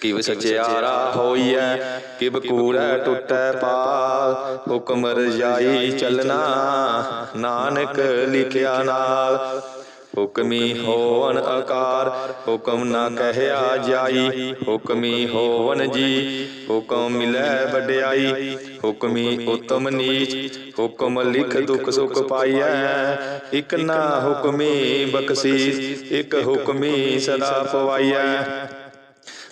ਕਿਵ ਸਚਿਆਰਾ ਹੋਈਐ ਕਿਵ ਕੂੜੈ ਟੁੱਟੈ ਪਾਲ। ਹੁਕਮ ਰਜਾਈ ਚੱਲਣਾ ਨਾਨਕ ਲਿਖਿਆ ਨਾਲ। ਹੁਕਮੀ ਹੋਵਨ ਆਕਾਰ ਹੁਕਮ ਨਾ ਕਹਿਆ ਜਾਈ। ਹੁਕਮੀ ਹੋਵਨ ਜੀ। ਹੁਕਮ ਮਿਲੈ ਵਡਿਆਈ। ਹੁਕਮੀ ਉਤਮ ਨੀਚ। ਹੁਕਮ ਲਿਖ ਦੁਖ ਸੁਖ ਪਾਈਐ। ਇਕ ਨਾ ਹੁਕਮੀ ਬਖਸ਼ੀਸ। ਇਕ ਹੁਕਮੀ ਸਦਾ ਪਵਾਈਐ।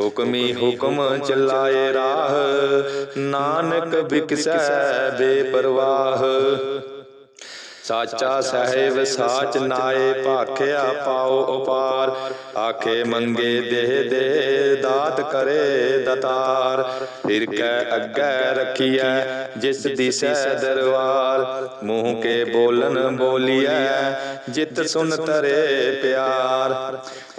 ਹੁਕਮੀ ਹੁਕਮ ਚਲਾਏ ਰਾਹ। ਨਾਨਕ ਬਿਕਸੈ ਬੇਪਰਵਾਹ। ਸਾਚਾ ਸਾਹਿਬ ਸਾਚ ਨਾਏ ਭਾਖਿਆ ਪਾਉ ਉਪਾਰ। ਆਖੇ ਮੰਗੇ ਦੇਹ ਦੇ ਦਾਤ ਕਰੇ ਦਤਾਰ। ਫਿਰ ਕੈ ਅੱਗੇ ਰਖੀਐ ਜਿਸ ਦਿਸੈ ਦਰਬਾਰ। ਮੂੰਹ ਕੇ ਬੋਲਨ ਬੋਲੀਐ ਜਿਤ ਸੁਨ ਤਰੇ ਪਿਆਰ।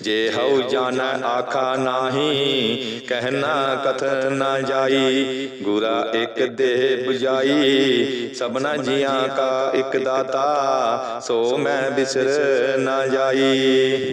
ਜੇ ਹਉ ਜਾਣੈ ਆਖਾ ਨਾਹੀ ਕਹਿਣਾ ਕਥ ਨਾ ਜਾਈ। ਗੁਰਾ ਇੱਕ ਦੇਹ 부ਜਾਈ ਸਭਨਾ ਜੀਆਂ ਕਾ ਇੱਕ ਦਾਤਾ। ਸੋ ਮੈਂ ਬਿਸਰ ਨਾ ਜਾਈ।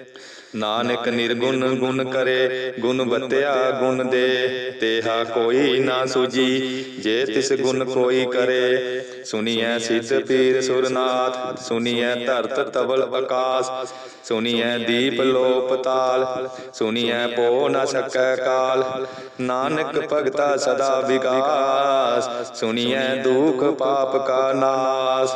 ਨਾਨਕ ਨਿਰਗੁਣ ਗੁਣ ਕਰੇ ਗੁਣ ਬਤਿਆ ਗੁਣ ਦੇ ਤੇਹਾ ਕੋਈ ਨਾ ਸੁਜੀ ਜੇ ਤਿਸ ਗੁਣ ਕੋਈ ਕਰੇ ਸੁਨੀਐ ਸਿੱਧ ਪੀਰ ਸੁਰਨਾਥ ਸੁਨੀਐ ਧਰਤ ਤਵਲ ਆਕਾਸ ਸੁਨੀਐ ਦੀਪ ਲੋਪ ਤਾਲ ਸੁਨੀਐ ਪੋ ਨ ਸਕੈ ਕਾਲ ਨਾਨਕ ਭਗਤਾ ਸਦਾ ਵਿਗਾਸ ਸੁਨੀਐ ਦੁਖ ਪਾਪ ਕਾ ਨਾਸ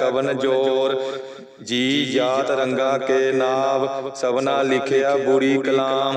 ਕਵਨ ਜੋਰ ਜੀ ਜਾਤ ਰੰਗਾ ਕੇ ਨਾਵ ਸਭਨਾ ਲਿਖਿਆ ਬੁਰੀ ਕਲਾਮ।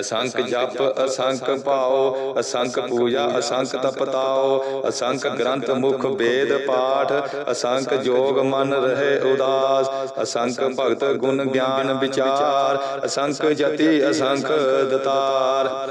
ਅਸੰਖ ਜਪ ਅਸੰਖ ਭਾਉ ਅਸੰਖ ਪੂਜਾ ਅਸੰਖ ਤਪਤਾਓ ਅਸੰਖ ਗ੍ਰੰਥ ਮੁਖ ਵੇਦ ਪਾਠ ਅਸੰਖ ਜੋਗ ਮਨ ਰਹੇ ਉਦਾਸ ਅਸੰਖ ਭਗਤ ਗੁਣ ਗਿਆਨ ਵਿਚਾਰ ਅਸੰਖ ਜਤੀ ਅਸੰਖ ਦਤਾਰ।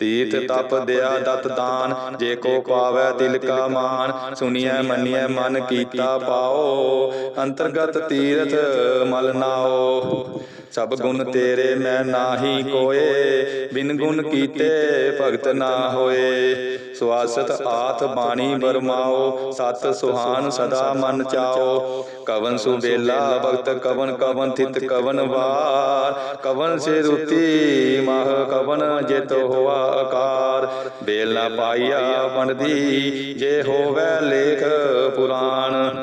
ਤੀਰਥ ਤਪ ਦਿਆ ਦਤ ਦਾਨ ਜੇ ਕੋ ਪਾਵੈ ਦਿਲ ਕਾ ਮਾਨ ਸੁਣੀਐ ਮੰਨੀਐ ਮਨ ਕੀਤਾ ਪਾਓ ਅੰਤਰਗਤ ਤੀਰਥ ਮਲ ਨਾਓ। ਸਭ ਗੁਣ ਤੇਰੇ ਮੈਂ ਨਾਹੀ ਕੋਏ ਬਿਨ ਗੁਣ ਕੀਤੇ ਭਗਤ ਨਾ ਹੋਏ। ਸਵਾਸਤ ਆਥ ਬਾਣੀ ਬਰਮਾਓ ਸਤ ਸੁਹਾਨ ਸਦਾ ਮਨ ਚਾਓ। ਕਵਨ ਸੁਬੇਲਾ, ਭਗਤ ਕਵਨ ਕਵਨ ਥਿਤ ਕਵਨ ਵਾਰ। ਕਵਨ ਸੇ ਰੁਤੀ ਮਹ ਕਵਨ ਜਿਤ ਹੋਆ ਆਕਾਰ। ਬੇਲ ਨਾ ਪਾਈਆ ਬਣਦੀ ਜੇ ਹੋਵੇ ਲੇਖ ਪੁਰਾਣ।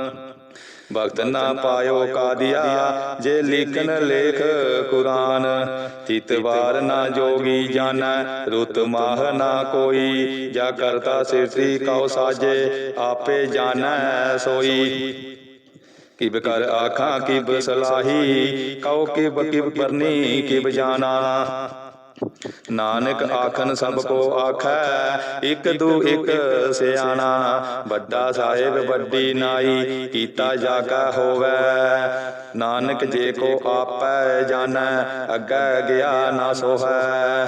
ਭਗਤ ਨਾ ਪਾਇਓ ਕਾਦੀਆ, ਜੇ ਲਿਖਨ ਲੇਖ ਕੁਰਾਨ। ਤਿਤ ਵਾਰ ਨਾ ਜੋਗੀ ਜਾਣੈ ਰੁਤ ਮਾਹ ਨਾ ਕੋਈ। ਜਾ ਕਰਤਾ ਸਿਰਤੀ ਕਉ ਸਾਜੇ, ਆਪੇ ਜਾਣੈ ਸੋਈ। ਕਿਬ ਕਰ ਆਖਾਂ ਕਿਬ ਸਲਾਹੀ, ਕਉ ਕਿਬ ਕਿਬ ਕਰਨੀ ਕਿਬ ਜਾਣਾ। ਨਾਨਕ ਆਖਨ ਸਭ ਕੋ ਆਖੈ, ਇਕ ਦੂ ਇਕ ਸਿਆਣਾ। ਵੱਡਾ ਸਾਹਿਬ ਵੱਡੀ ਨਾਈ, ਕੀਤਾ ਜਾਗਾ ਹੋਵੇ। ਨਾਨਕ ਜੇ ਕੋ ਆਪੈ ਜਾਣੈ, ਅੱਗੇ ਗਿਆ ਨਾ ਸੋਹੈ।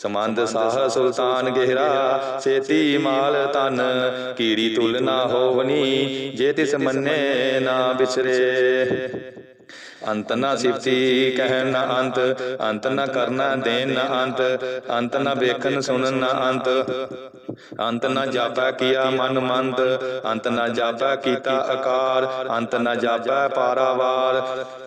ਸਮੰਦ ਸਾਹ ਸੁਲਤਾਨ ਗਹਿਰਾ ਸੇਤੀ ਮਾਲ ਤਨ ਕੀੜੀ ਤੁਲ ਨਾ ਹੋਵਨੀ ਜੇ ਤਿਸ ਮੰਨੇ ਨਾ ਬਿਸਰੇ ਅੰਤ ਨਾ ਸਿਫਤੀ ਕਹਿ ਨਾ ਅੰਤ ਅੰਤ ਨਾ ਕਰਨਾ ਦੇਨ ਨਾ ਅੰਤ ਅੰਤ ਨਾ ਵੇਖਣ ਸੁਣਨ ਨਾ ਅੰਤ ਅੰਤ ਨਾ ਜਾਪੈ ਕੀਆ ਮਨ ਮੰਦ ਅੰਤ ਨਾ ਜਾਪੈ ਕੀਤਾ ਆਕਾਰ ਅੰਤ ਨਾ ਜਾਪੈ ਪਾਰਾਵਾਰ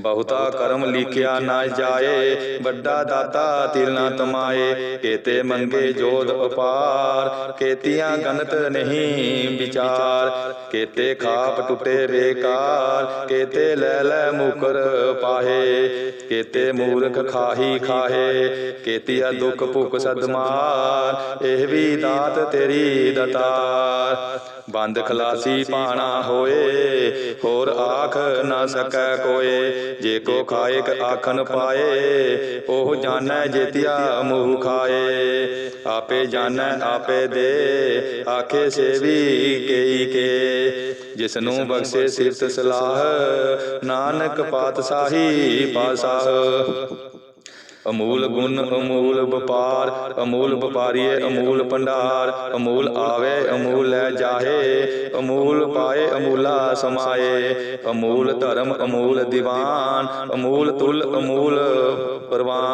ਬਹੁਤਾ ਕਰਮ ਲਿਖਿਆ ਨਾ ਜਾਏ, ਵੱਡਾ ਦਾਤਾ ਤਿਲ ਨਾ ਤਮਾਏ, ਕੇਤੇ ਮੰਗੇ ਜੋਦ ਅਪਾਰ ਕੇਤੀਆਂ ਗਨਤ ਨਹੀਂ ਵਿਚਾਰ, ਕੇਤੇ ਖਾਪ ਟੁੱਟੇ ਬੇਕਾਰ, ਕੇਤੇ ਲੈ ਲੈ ਮੁਕਰ ਪਾਹੇ, ਕੇਤੇ ਮੂਰਖ ਖਾਹੀ ਖਾਹੇ, ਕੇਤੀਆ ਦੁਖ ਭੁਖ ਸਦਮਾਰ ਇਹ ਵੀ ਦਾਤ ਤੇਰੀ ਦਤਾਰ। ਬੰਦ ਖਲਾਸੀ ਪਾਣਾ ਹੋਏ, ਹੋਰ ਆਖ ਨਾ ਸਕੈ ਕੋਏ ਜੇ ਕੋ ਖਾਇਕ ਆਖਨ ਪਾਏ, ਉਹ ਜਾਣੈ ਜੇਤਿਆ ਮੂਹ ਖਾਏ। ਆਪੇ ਜਾਣੈ, ਆਪੇ ਦੇ, ਆਖੇ ਸੇਵੀ ਕੇਈ ਕੇ। ਜਿਸ ਨੂੰ ਬਖਸ਼ੇ ਸਿਰਤ ਸਲਾਹ, ਨਾਨਕ ਪਾਤਸ਼ਾਹੀ ਪਾਸਾਹ ਅਮੂਲ ਗੁਣ, ਅਮੂਲ ਵਪਾਰ, ਅਮੂਲ ਵਪਾਰੀਏ, ਅਮੂਲ ਭੰਡਾਰ, ਅਮੂਲ ਆਵੇ, ਅਮੂਲ ਲੈ ਜਾਹੇ, ਅਮੂਲ ਪਾਏ, ਅਮੂਲਾ ਸਮਾਏ, ਅਮੂਲ ਧਰਮ, ਅਮੂਲ ਦੀਵਾਨ, ਅਮੂਲ ਤੁਲ, ਅਮੂਲ ਪਰਵਾਨ।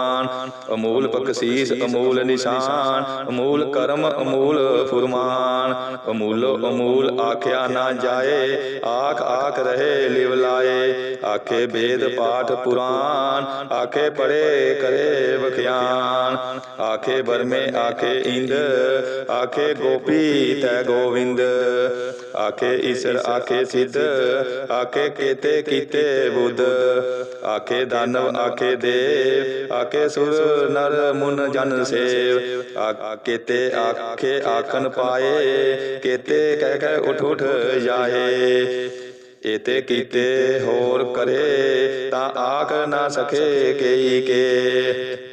ਅਮੂਲ ਬਖਸ਼ੀਸ ਅਮੂਲ ਨਿਸ਼ਾਨ ਅਮੂਲ ਕਰਮ ਅਮੂਲ ਫੁਰਮਾਨ। ਅਮੂਲੋ ਅਮੂਲ ਆਖਿਆ ਨਾ ਜਾਏ ਆਖ ਆਖ ਰਹੇ ਲਿਵ ਲਾਏ। ਆਖੇ ਵੇਦ ਪਾਠ ਪੁਰਾਨ ਆਖੇ ਪੜੇ ਕਰੇ ਵਖਿਆਨ ਆਖੇ ਬਰਮੇ ਆਖੇ ਇੰਦ ਆਖੇ ਗੋਪੀ ਤੈ ਗੋਵਿੰਦ। ਆਖੇ ਈਸ਼ਰ ਆਖੇ ਸਿੱਧ ਆਖੇ ਕੇਤੇ ਕੀਤੇ ਬੁੱਧ। ਆਖੇ ਦਾਨਵ ਆਖੇ ਦੇਵ ਆਖੇ ਸੁਰ ਨਰ ਮੁਨ ਜਨ ਸੇਵ। ਆਖੇ ਤੇ ਆਖੇ ਆਖਨ ਪਾਏ ਕੇਤੇ ਕਹਿ ਕਹਿ ਉਠ ਉਠ ਜਾਏ। ਏਤੇ ਕੀਤੇ ਹੋਰ ਕਰੇ ਤਾਂ ਆਖ ਨਾ ਸਕੇ ਕੇਈ ਕੇ।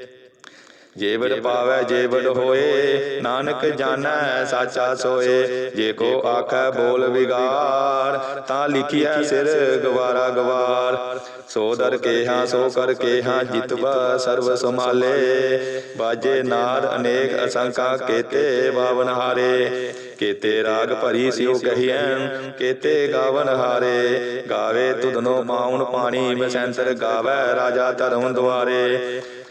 ਜੇਵੜ ਪਾਵੈ ਜੇਵੜ ਹੋਏ ਨਾਨਕ ਜਾਣੈ ਸਾਚਾ ਸੋਏ। ਜੇ ਕੋ ਆਖੈ ਬੋਲ ਵਿਗਾਰ ਤਾਂ ਲਿਖਿਆ ਸਿਰ ਗਵਾਰਾ ਗਵਾਰ। ਸੋ ਦਰ ਕੇਹਾ ਸੋ ਕਰ ਕੇਹਾ ਜਿਤਵਾ ਸਰਬ ਸਮਾਲੇ ਬਾਜੇ ਨਾਦ ਅਨੇਕ ਅਸੰਖਾ ਕੇਤੇ ਬਾਵਨ ਹਾਰੇ। ਕੇਤੇ ਰਾਗ ਭਰੀ ਸਿਉ ਕਹੀਐ ਕੇਤੇ ਗਾਵਨ ਹਾਰੇ। ਗਾਵੇ ਤੁਧਨੋ ਪਾਉਣ ਪਾਣੀ ਬਸੰਤਰ ਗਾਵੇ ਰਾਜਾ ਧਰਮ ਦੁਆਰੇ।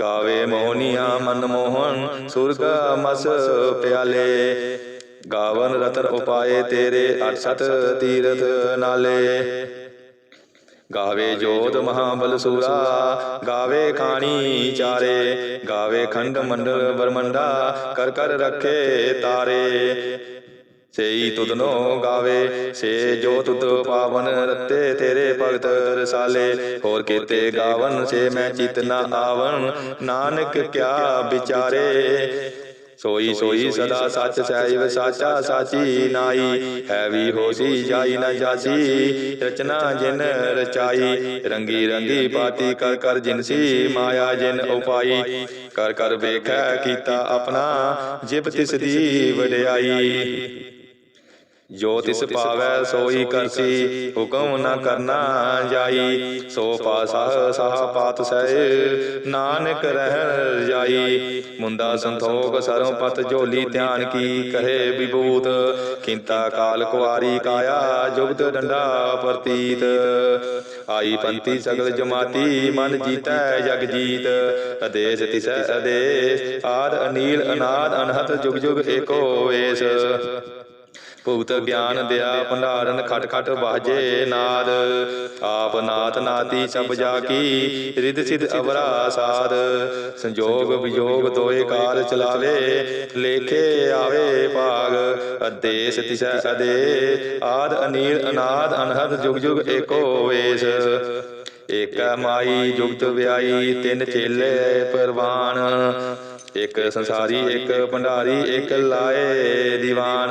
ਗਾਵੇ ਮੋਹਨੀਆਂ ਮਨ ਮੋਹਨ ਸੁਰਗ ਮਸ ਪਿਆਲੇ। ਗਾਵਨ ਰਤਨ ਉਪਾਏ ਤੇਰੇ 68 ਤੀਰਥ ਨਾਲੇ। ਗਾਵੇ ਜੋਧ ਮਹਾਬਲ ਸੂਰਾ। ਗਾਵੇ ਖਾਣੀ ਚਾਰੇ। ਗਾਵੇ ਖੰਡ ਮੰਡਲ ਬਰਮੰਡਾ। ਕਰ ਕਰ ਰੱਖੇ ਤਾਰੇ। ਸੇਈ ਤੁਧਨੋ ਗਾਵੇ ਸੇ ਜੋ ਤੁਧ ਪਾਵਨ ਰਤੇ ਤੇਰੇ ਭਗਤ ਰਸਾਲੇ। ਹੋਰ ਕੀਤੇ ਗਾਵਨ ਸੇ ਮੈਂ ਚਿਤ ਨਾ ਆਵਨ ਨਾਨਕ ਕਿਆ ਵਿਚਾਰੇ। ਸੋਈ ਸੋਈ ਸਦਾ ਸੱਚ ਸਹਿਬ ਸਾਚਾ ਸਾਚੀ ਨਾਈ। ਹੈ ਵੀ ਹੋਸੀ ਜਾਈ ਨਾ ਜਾਸੀ। ਰਚਨਾ ਜਿਨ ਰਚਾਈ। ਰੰਗੀ ਰੰਗੀ ਪਾਤੀ ਕਰ ਕਰ ਜਿਨਸੀ ਮਾਇਆ ਜਿਨ ਉਪਾਈ। ਕਰ ਕਰ ਵੇਖੈ ਕੀਤਾ ਆਪਣਾ। ਜਿਬ ਤਿਸ ਦੀ ਵਡਿਆਈ। ਜੋ ਤਿਸ ਪਾਵੈ ਸੋਈ ਕਰਸੀ ਹੁਕਮ ਨਾ ਕਰਨਾ ਜਾਈ। ਸੋ ਪਾਸਾ ਸਾਹ ਪਾਤ ਸਹਿ ਨਾਨਕ ਰਹਿ ਜਾਈ। ਮੁੰਦਾ ਸੰਤੋਖ ਸਰੋਂ ਪਤ ਝੋਲੀ ਧਿਆਨ ਕੀ ਕਹੇ ਵਿਭੂਤ। ਕਿੰਤਾ ਕਾਲ ਕੁਆਰੀ ਕਾਇਆ ਜੁਗਤ ਡੰਡਾ ਪ੍ਰਤੀਤ। ਆਈ ਪੰਤੀ ਸਗਲ ਜਮਾਤੀ ਮਨ ਜੀਤੈ ਜਗ ਜੀਤ ਅਦੇਸ ਤਿਸੈ ਅਦੇਸ। ਆਦ ਅਨੀਲ ਅਨਾਦ ਅਨਹਤ ਜੁਗ ਜੁਗ ਏਕੋ ਵੇਸ। ਭੁਗਤ ਗਿਆਨ ਦਿਆ, ਭੰਡਾਰਨ ਖਟ ਖਟ ਬਾਜੇ ਨਾਦ। ਆਪ ਨਾਥ ਨਾਤੀ ਸਭ ਜਾ ਕੀ ਰਿਦ ਸਿਧ ਅਵਰਾ ਸਾਧ ਸੰਜੋਗ ਵਿਜੋਗ ਦੋਏ ਕਾਲ ਚਲਾਵੇ, ਲੇਖੇ ਆਵੇ ਭਾਗ। ਅਦੇਸ ਤਿਸੈ ਅਦੇ, ਆਦ ਅਨੀਲ ਅਨਾਦ, ਅਨਹਦ ਜੁਗ ਜੁਗ ਏਕੋ ਵੇਸ। ਏਕ ਮਾਈ ਜੁਗਤ ਵਿਆਈ, ਤਿੰਨ ਚੇਲੇ ਪਰਵਾਨ। ਇੱਕ ਸੰਸਾਰੀ, ਇੱਕ ਭੰਡਾਰੀ, ਇੱਕ ਲਾਏ ਦੀਵਾਨ।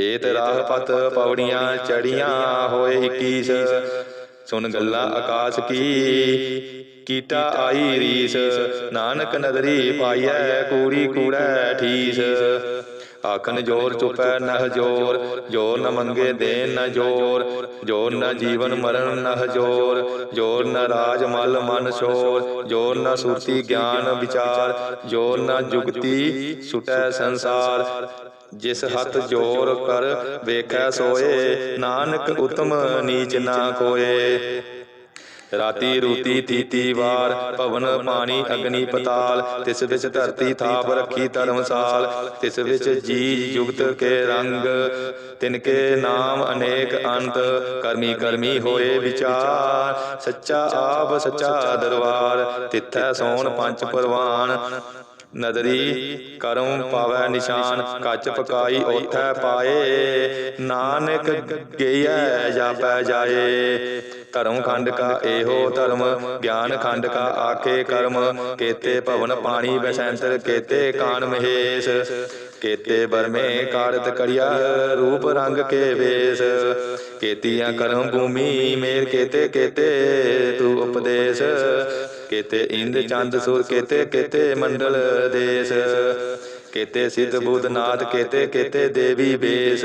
ਏਤ ਰਾਹ ਪਤ ਪੌੜੀਆਂ ਚੜੀਆਂ ਹੋਏ 21 ਸੁਨ ਗੱਲਾਂ ਆਕਾਸ਼ ਕੀ। ਕੀਟਾ ਆਈ ਰੀਸ। ਨਾਨਕ ਨਦਰੀ ਪਾਈਐ ਕੂੜੀ ਕੂੜੈ ਠੀਸ। ਆਖਣ ਜੋਰ ਚੁਪੈ ਨਹ ਜੋਰ ਜੋਰ ਨ ਮੰਗੇ ਦੇਨ ਨ ਜੋਰ ਜੋਰ ਨ ਜੀਵਨ ਮਰਨ ਨਹ ਜੋਰ ਜੋਰ ਨ ਰਾਜ ਮਲ ਮਨ ਸ਼ੋਰ, ਜੋਰ ਨ ਸੁਰਤੀ ਗਿਆਨ ਵਿਚਾਰ, ਜੋਰ ਨ ਜੁਗਤੀ ਸੁਟੈ ਸੰਸਾਰ। ਜਿਸ ਹੱਥ ਜੋਰ ਕਰ ਵੇਖੈ ਸੋਏ, ਨਾਨਕ ਉਤਮ ਨੀਚ ਨਾ ਕੋਏ ਰਾਤੀ ਰੂਤੀ ਤੀਤੀ ਵਾਰ ਭਵਨ ਪਾਣੀ ਅਗਨੀ ਪਤਾਲ ਤਿਸ ਵਿੱਚ ਧਰਤੀ ਥਾਪ ਰੱਖੀ ਧਰਮਸਾਲ ਤਿਸ ਵਿੱਚ ਜੀ ਜੁਗਤ ਕੇ ਰੰਗ ਤਿਨ ਕੇ ਨਾਮ ਅਨੇਕ ਅੰਤ ਕਰਮੀ ਕਰਮੀ ਹੋਏ ਵਿਚਾਰ ਸੱਚਾ ਆਪ ਸੱਚਾ ਦਰਬਾਰ ਤਿੱਥੈ ਸੋਣ ਪੰਜ ਪਰਵਾਨ ਨਦਰੀ ਕਰਮ ਪਾਵੈ ਨਿਸ਼ਾਨ ਕੱਚ ਪਕਾਈ ਓਥੈ ਪਾਏ ਨਾਨਕ ਗਈਐ ਜਾਪੈ ਜਾਏ। ਧਰਮ ਖੰਡ ਕਾ ਇਹੋ ਧਰਮ, ਗਿਆਨ ਖੰਡ ਕਾ ਆਖੇ ਕਰਮ, ਕੇਤੇ ਭਵਨ ਪਾਣੀ ਬੈਸੰਤਰ, ਕੇਤੇ ਕਾਨ ਮਹੇਸ਼, ਕੇਤੇ ਬਰਮੇ ਕਾਰਤ ਕੜਿਆ, ਰੂਪ ਰੰਗ ਕੇ ਵੇਸ, ਕੇਤੀਆਂ ਕਰਮ ਭੂਮੀ ਮੇਰ ਕੇਤੇ ਕੇਤੇ ਤੂ ਉਪਦੇਸ਼, ਕੇਤੇ ਇੰਦ ਚੰਦ ਸੁਰ ਕੇਤੇ ਕੇਤੇ ਮੰਡਲ ਦੇਸ, ਕੇਤੇ ਸਿਧ ਬੁੱਧ ਨਾਥ ਕੇਤੇ ਕੇਤੇ ਦੇਵੀ ਬੇਸ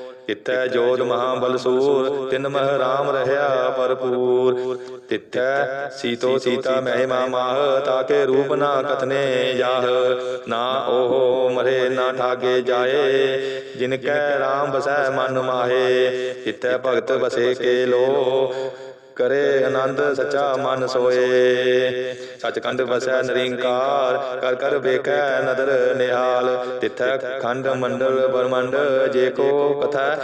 ਤਿੱਥੈ ਜੋਤ ਮਹਾਬਲ ਸੂਰ, ਤਿਨ ਮਹ ਰਾਮ ਰਹਾ ਭਰਪੂਰ। ਤਿਤੈ ਸੀਤੋ ਸੀਤਾ ਮਹਿਮਾ ਮਾਹ, ਤਾਕੇ ਰੂਪ ਨਾ ਕਥਨੇ ਜਾਹ। ਨਾ ਉਹ ਮਰੇ, ਨਾ ਠਾਗੇ ਜਾਏ, ਜਿਨ ਕੈ ਰਾਮ ਬਸੈ ਮਨ ਮਾਹੇ। ਤਿੱਥੈ ਭਗਤ ਬਸੇ ਕੇ ਲੋ ਕਰੇ ਆਨੰਦ ਸੱਚਾ ਮਨ ਸੋਏ। ਸਚਕੰਦ ਵਸੈ ਨਰਿੰਕਾਰ, ਕਰ ਕਰ ਵੇਖੈ ਨਦਰ ਨਿਹਾਲ। ਤਿਥੈ ਖੰਡ ਮੰਡਲ ਬਰਮੰਡ ਜੇ ਕੋ ਕਥਾ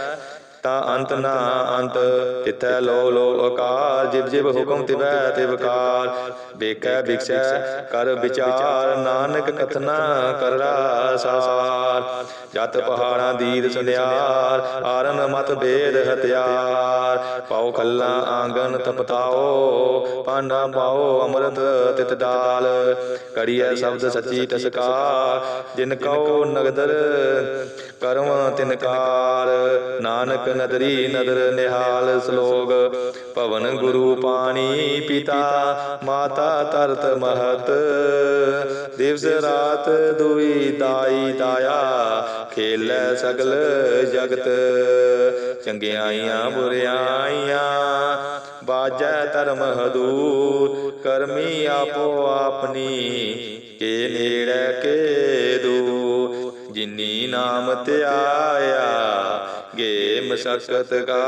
ਤਾਂ ਅੰਤ ਨਾ ਅੰਤ, ਤਿਥੈ ਲੋ ਲੋ ਅਕਾਰ ਜਿਬ ਜਿਬ ਹੁਕਮ ਤਿਵੈ ਤਿਵਕਾਰ ਬੇਕੈ ਵਿਖਸੈ, ਕਰ ਵਿਚਾਰ, ਨਾਨਕ ਕਥਨਾ ਕਰਰਾ ਸਾਰ। ਜਤ ਪਹਾੜਾਂ ਦੀਦ ਸੁਨਿਆਰ, ਆਰਨ ਮਤ ਬੇਦ ਹਤਿਆਰ ਪਾਉ ਖੱਲਾ ਆਂਗਨ ਤਪਤਾਓ ਪਾਂਡਾ ਪਾਓ ਅੰਮ੍ਰਿਤ ਤਿਤ ਡਾਲ ਕੜੀਐ ਸ਼ਬਦ ਸੱਚੀ ਟਸਕਾ ਜਿਨ ਕਉ ਨਗਦਰ ਕਰਮ ਤਿਨਕਾਰ ਨਾਨਕ ਨਦਰੀ ਨਦਰ ਨਿਹਾਲ ਸ਼ਲੋਕ ਭਵਨ ਗੁਰੂ ਪਾਣੀ ਪਿਤਾ, ਮਾਤਾ ਤਰਤ ਮਹਤ। ਦਿਵਸ ਰਾਤ ਦੁਈ ਦਾਈ ਦਾਇਆ, ਖੇਲੇ ਸਗਲ ਜਗਤ। ਚੰਗਿਆਈਆਂ ਬੁਰਿਆਈਆਂ ਬਾਜੈ ਧਰਮ ਹਦੂਰ। ਕਰਮੀ ਆਪੋ ਆਪਣੀ, ਕੇ ਨੇੜੇ ਜਿਨੀ ਨਾਮ ਧਿਆਇਆ ਗੇ ਮਸਕਤ ਕਾ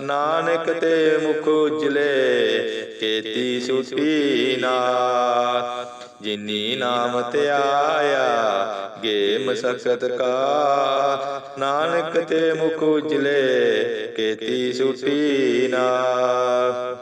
ਨਾਨਕ ਤੇ ਮੁਖ ਉਜਲੇ, ਕੇਤੀ ਸੁਟੀ ਨਾ। ਜਿਨੀ ਨਾਮ ਧਿਆਇਆ ਗੇ ਮਸਕਤ ਕਾ ਨਾਨਕ ਤੇ ਮੁਖ ਉਜਲੇ, ਕੇਤੀ ਸੁਟੀ ਨਾ।